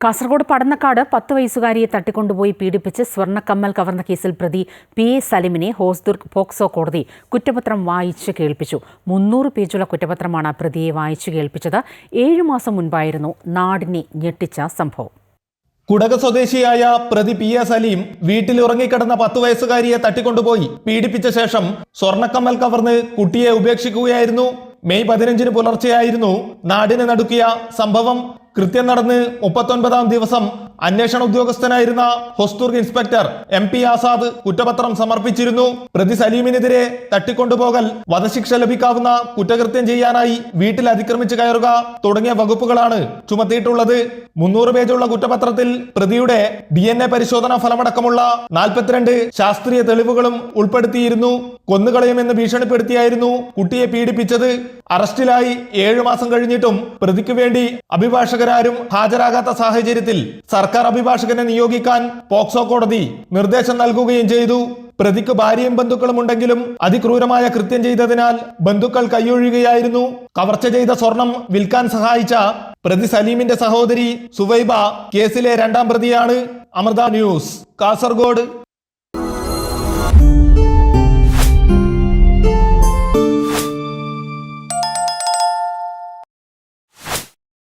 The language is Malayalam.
കാസർഗോഡ് പടന്നക്കാട് പത്ത് വയസ്സുകാരിയെ തട്ടിക്കൊണ്ടുപോയി പീഡിപ്പിച്ച് സ്വർണക്കമ്മൽ കവർന്ന കേസിൽ പ്രതി പി എ സലിമിനെ ഹോസ്ദുർഗ് പോക്സോ കോടതി കുറ്റപത്രം വായിച്ച് കേൾപ്പിച്ചു. മുന്നൂറ് പേജുള്ള കുറ്റപത്രമാണ് പ്രതിയെ വായിച്ചു കേൾപ്പിച്ചത്. ഏഴു മാസം മുൻപായിരുന്നു നാടിനെ ഞെട്ടിച്ച സംഭവം. കുടക സ്വദേശിയായ പ്രതി പി എ സലീം വീട്ടിൽ ഉറങ്ങിക്കിടന്ന പത്തു വയസ്സുകാരിയെ തട്ടിക്കൊണ്ടുപോയി പീഡിപ്പിച്ച ശേഷം സ്വർണക്കമ്മൽ കവർന്ന് കുട്ടിയെ ഉപേക്ഷിക്കുകയായിരുന്നു. മെയ് പതിനഞ്ചിന് പുലർച്ചെയായിരുന്നു നാടിനെ നടുക്കിയ സംഭവം. കൃത്യം നടന്ന് മുപ്പത്തൊൻപതാം ദിവസം അന്വേഷണ ഉദ്യോഗസ്ഥനായിരുന്ന Hosdurg inspector M P Azad കുറ്റപത്രം സമർപ്പിച്ചിരുന്നു. പ്രതി സലീമിനെതിരെ തട്ടിക്കൊണ്ടുപോകൽ വധശിക്ഷ ലഭിക്കാവുന്ന കുറ്റകൃത്യം ചെയ്യാനായി വീട്ടിൽ അതിക്രമിച്ചു കയറുക തുടങ്ങിയ വകുപ്പുകളാണ് ചുമത്തിയിട്ടുള്ളത്. മുന്നൂറ് പേജുള്ള കുറ്റപത്രത്തിൽ പ്രതിയുടെ ഡി എൻ എ പരിശോധനാ ഫലമടക്കമുള്ള നാൽപ്പത്തിരണ്ട് ശാസ്ത്രീയ തെളിവുകളും ഉൾപ്പെടുത്തിയിരുന്നു. കൊന്നുകളയുമെന്ന് ഭീഷണിപ്പെടുത്തിയായിരുന്നു കുട്ടിയെ പീഡിപ്പിച്ചത്. അറസ്റ്റിലായി ഏഴു മാസം കഴിഞ്ഞിട്ടും പ്രതിക്ക് വേണ്ടി അഭിഭാഷകരാരും ഹാജരാകാത്ത സാഹചര്യത്തിൽ സർക്കാർ അഭിഭാഷകനെ നിയോഗിക്കാൻ പോക്സോ കോടതി നിർദ്ദേശം നൽകുകയും ചെയ്തു. പ്രതിക്ക് ഭാര്യയും ബന്ധുക്കളും ഉണ്ടെങ്കിലും അതിക്രൂരമായ കൃത്യം ചെയ്തതിനാൽ ബന്ധുക്കൾ കൈയൊഴിയുകയായിരുന്നു കവർച്ച ചെയ്ത സ്വർണം വിൽക്കാൻ സഹായിച്ച പ്രതി സലീമിന്റെ സഹോദരി സുവൈബ കേസിലെ രണ്ടാം പ്രതിയാണ്. അമൃത ന്യൂസ് കാസർഗോഡ്.